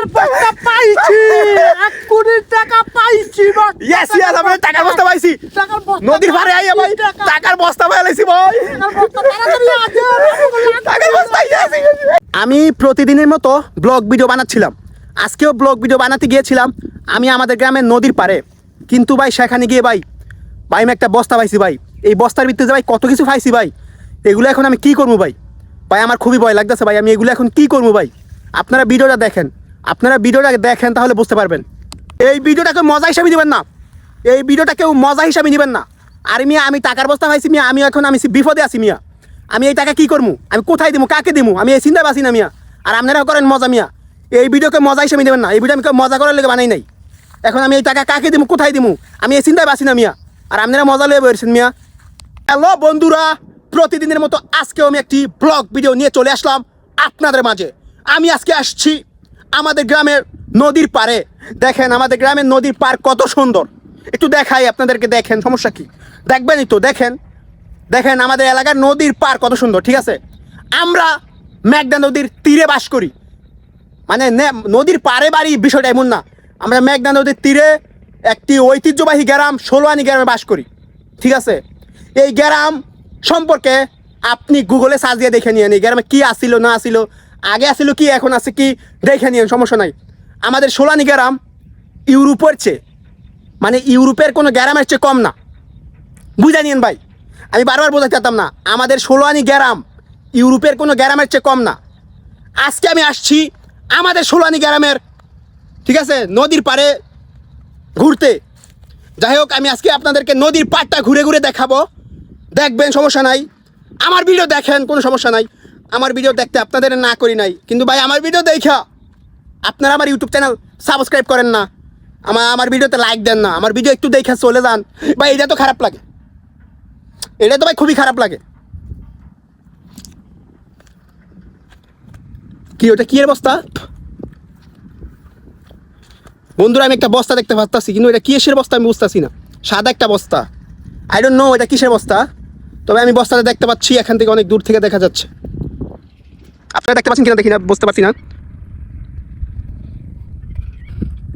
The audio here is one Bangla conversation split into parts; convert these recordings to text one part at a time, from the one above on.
টাকার বস্তা পাইছি। এক কোটি টাকা পাইছি ইয়েস ইয়েস আমি টাকার বস্তা পাইছি। টাকার বস্তা নদীর পাড়ে আইয়া ভাই টাকার বস্তা পাই ভাই। টাকার বস্তা তাড়াতাড়ি আছে টাকার বস্তা yes, yes, yes. আমি প্রতিদিনের মতো ব্লগ ভিডিও বানাচ্ছিলাম। আজকেও ব্লগ ভিডিও বানাতে গিয়েছিলাম। আমি আমাদের গ্রামের নদীর পাড়ে। কিন্তু ভাই সেখানে গিয়ে ভাই ভাই আমি একটা বস্তা পাইছি ভাই। এই বস্তার ভিতরে যে ভাই কত কিছু পাইছি ভাই এগুলো এখন আমি কি করব ভাই? ভাই আমার খুবই ভয় লাগতেছে ভাই আমি এগুলো এখন কি করব ভাই? আপনারা ভিডিওটা দেখেন। আপনারা ভিডিওটা দেখেন তাহলে বুঝতে পারবেন। এই ভিডিওটাকে মজা হিসাবে দিবেন না। এই ভিডিওটা কেউ মজা হিসাবে নেবেন না। আর মিয়া, আমি টাকার বস্তা পাইছি মিয়া আমি এখন আমি বিপদে আছি মিয়া। আমি এই টাকা কি করব আমি কোথায় দিবো কাকে দিবো আমি এই চিন্তা পাচ্ছি না মিয়া। আর আপনারাও করেন মজা মিয়া। এই ভিডিওকে মজা হিসেবে দেবেন না। এই ভিডিও আমি কেউ মজা করার লেগে বানাই নাই। এখন আমি এই টাকা কাকে দিবো কোথায় দিবো আমি এই চিন্তায় পাচ্ছি না মিয়া। আর আপনারা মজা লেগে বেরছেন মিয়া। হ্যালো বন্ধুরা, প্রতিদিনের মতো আজকেও আমি একটি ব্লগ ভিডিও নিয়ে চলে আসলাম আপনাদের মাঝে। আমি আজকে আসছি আমাদের গ্রামের নদীর পাড়ে। দেখেন, আমাদের গ্রামের নদীর পার কত সুন্দর। একটু দেখাই আপনাদেরকে, দেখেন, সমস্যা কি? দেখবেনই তো দেখেন। দেখেন, আমাদের এলাকার নদীর পার কত সুন্দর, ঠিক আছে? আমরা মেঘনা নদীর তীরে বাস করি। মানে নদীর পারে বাড়ি বিষয়টা এমন না। আমরা মেঘনা নদীর তীরে একটি ঐতিহ্যবাহী গ্রাম, ষোলোয়ানি গ্রামে বাস করি, ঠিক আছে? এই গ্রাম সম্পর্কে আপনি গুগলে দিয়ে দেখে নিয়ে এই গ্রামে কী আসিল না আসিল আগে আসিল কি, এখন আছে কি, দেখে নিয়েন, সমস্যা নাই। আমাদের ষোলানি গ্রাম ইউরোপের চেয়ে মানে ইউরোপের কোনো গ্রামের চেয়ে কম না। বুঝে নিন ভাই, আমি বারবার বোঝাতে চাইতাম না, আমাদের ষোলোয়ানি গ্রাম ইউরোপের কোনো গ্রামের চেয়ে কম না। আজকে আমি আসছি আমাদের ষোলোয়ানি গ্রামের, ঠিক আছে, নদীর পাড়ে ঘুরতে। যাই হোক, আমি আজকে আপনাদেরকে নদীর পাড়টা ঘুরে ঘুরে দেখাবো। দেখবেন, সমস্যা নাই। আমার ভিডিও দেখেন, কোনো সমস্যা নাই। আমার ভিডিও দেখতে আপনাদের না করি নাই। কিন্তু ভাই, আমার ভিডিও দেখা। আপনারা আমার ইউটিউব চ্যানেল সাবস্ক্রাইব করেন না। আমার আমার ভিডিওতে লাইক দেন না। আমার ভিডিও একটু দেখে চলে যান। ভাই, এটা তো খারাপ লাগে। এটা তো ভাই খুবই খারাপ লাগে। কি, ওটা কি বস্তা? বন্ধুরা, আমি একটা বস্তা দেখতে পাচ্ছি কিন্তু এটা কিসের বস্তা আমি বুঝতেছি না। সাদা একটা বস্তা। আই ডোন্ট নো এটা কিসের বস্তা। তবে আমি বস্তাটা দেখতে পাচ্ছি, এখান থেকে অনেক দূর থেকে দেখা যাচ্ছে। আপনারা দেখতে পাচ্ছেন কিনা দেখি না, বুঝতে পারছি না।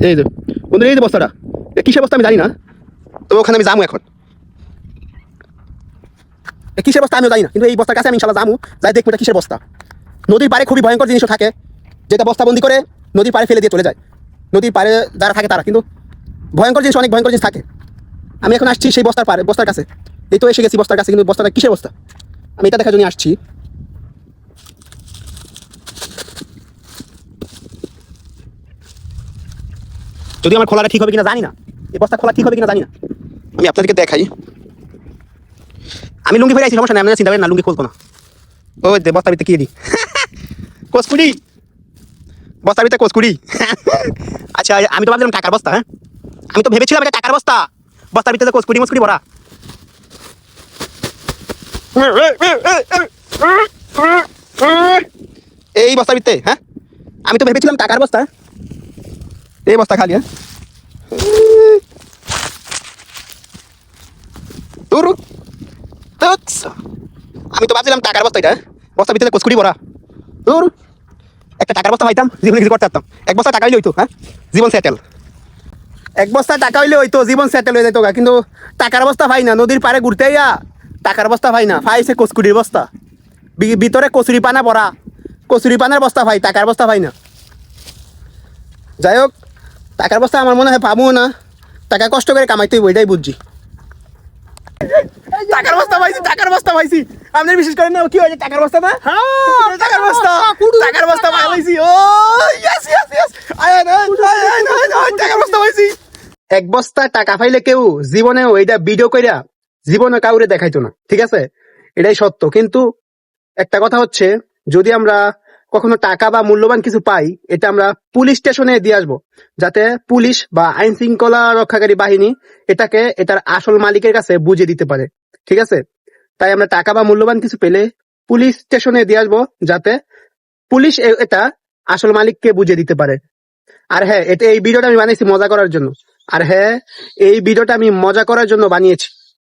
এই যে, বন্ধুরা, এই যে বস্তাটা কিসের বস্তা আমি জানি না, তবে ওখানে আমি যাব এখন। কিসের বস্তা আমিও জানি না, কিন্তু এই বস্তার কাছে আমি ইনশাল্লাহ যাব, যাই দেখব এটা কিসের বস্তা। নদীর পাড়ে খুবই ভয়ঙ্কর জিনিসও থাকে, যেটা বস্তাবন্দি করে নদীর পাড়ে ফেলে দিয়ে চলে যায়। নদীর পাড়ে যারা থাকে তারা, কিন্তু ভয়ঙ্কর জিনিস, অনেক ভয়ঙ্কর জিনিস থাকে। আমি এখন আসছি সেই বস্তার পাড়ে, বস্তার কাছে। এই তো এসে গেছি বস্তার কাছে, কিন্তু বস্তাটা কিসের বস্তা? আমি এটা দেখার জন্য আসছি। যদি আমার খোলাটা ঠিক হবে কিনা জানি না। এই বস্তা খোলা ঠিক হবে কিনা জানি না। আমি আপনাদেরকে দেখাই। আমি লুঙ্গি ফেরে আছি সমস্যা নেই আপনারা চিন্তা করেন না লুঙ্গি খুলতো না। ও যে বস্তার ভিতরে কি দি কোসকুড়ি বস্তার ভিতরে কোসকুড়ি আচ্ছা আমি তো ভাবছিলাম টাকার বস্তা হ্যাঁ? আমি তো ভেবেছিলাম এটা টাকার বস্তা। বস্তার ভিতরে কোসকুড়ি মস্কুড়ি ভরা। এই বস্তার ভিতরে হ্যাঁ? আমি তো ভেবেছিলাম টাকার বস্তা। এই বস্তা খালি হ্যাঁ? দূর তুৎস। আমি তো ভাবছিলাম টাকার বস্তা এটা বস্তার ভিতরে কোসকুড়ি ভরা। তোর একটা টাকার বস্তা পাইতাম, জীবনে কিছু করতে পারতাম। এক বস্তা টাকা হইলে হইতো হ্যাঁ? জীবন সেটেল এক বস্তা টাকা হইলে হইতো, জীবন সেটেল হয়ে যেত। কিন্তু টাকার বস্তা পাই না, নদীর পাড়ে ঘুরতে ইয়া টাকার বস্তা পাই না, পাইছে কচকুড়ির বস্তা। ভিতরে কচুরি পানা ভরা। কচুরি পানার বস্তা পাই, টাকার বস্তা পাই না। যাই হোক টাকার বস্তা আমার মনে হয় পাবো না। টাকা কষ্ট করে কামাইতে হইব এটাই বুঝছি। টাকার বস্তা পাইছি টাকার বস্তা পাইছি। আপনি বিশেষ করেন না কি হয়েছে? টাকার বস্তা না? হ্যাঁ টাকার বস্তা। টাকার বস্তা পাইছি। ও ইয়েস ইয়েস ইয়েস আয় আয় টাকার বস্তা পাইছি। এক বস্তা টাকা পাইলে কেউ জীবনে ওইটা ভিডিও কইরা জীবনে কাউরে দেখাইতো না ঠিক আছে? এটাই সত্য। কিন্তু একটা কথা হচ্ছে যদি আমরা কখনো টাকা বা মূল্যবান কিছু পাই, এটা আমরা পুলিশ স্টেশনে দিয়ে আসব। যাতে পুলিশ বা আইন শৃঙ্খলা রক্ষাকারী বাহিনী এটাকে, এটার আসল মালিকের কাছে বুঝে দিতে পারে। ঠিক আছে? তাই আমরা টাকা বা মূল্যবান কিছু পেলে পুলিশ স্টেশনে দিয়ে আসব, যাতে পুলিশ এটা আসল মালিককে বুঝে দিতে পারে। আর হ্যাঁ এটা এই ভিডিওটা আমি বানিয়েছি মজা করার জন্য। আর হ্যাঁ এই ভিডিওটা আমি মজা করার জন্য বানিয়েছি।